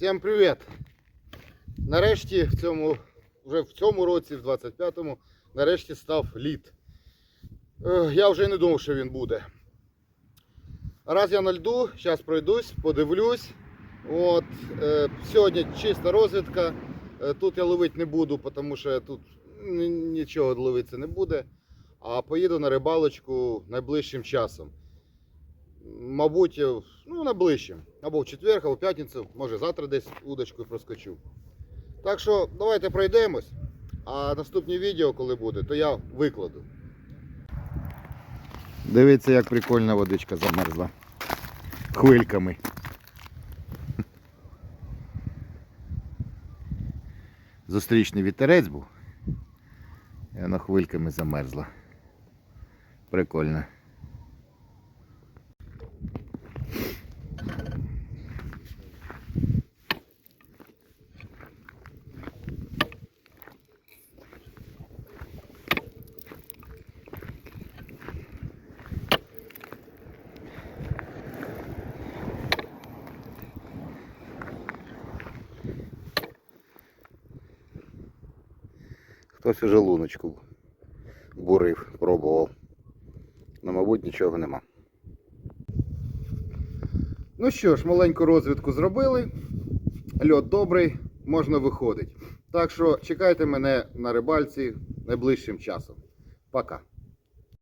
Всім привіт! Нарешті в цьому, вже в цьому році, в 25-му, нарешті став лід. Е, Я вже не думав, що він буде. Раз я на льду, зараз пройдусь, подивлюсь. От, е, сьогодні чиста розвідка. Е, Тут я ловити не буду, тому що тут нічого ловитися не буде. А поїду на рибалочку найближчим часом. Мабуть, ну, найближчим. Або в четвер, або в п'ятницю, може завтра десь удочкою проскочу. Так що давайте пройдемось. А наступні відео, коли буде, то я викладу. Дивіться, як прикольна водичка замерзла. Хвильками. Зустрічний вітерець був. І вона хвильками замерзла. Прикольно. Хтось уже луночку бурив, пробував. Ну, мабуть, нічого нема. Ну що ж, маленьку розвідку зробили. Льот добрий, можна виходити. Так що чекайте мене на рибальці найближчим часом. Пока.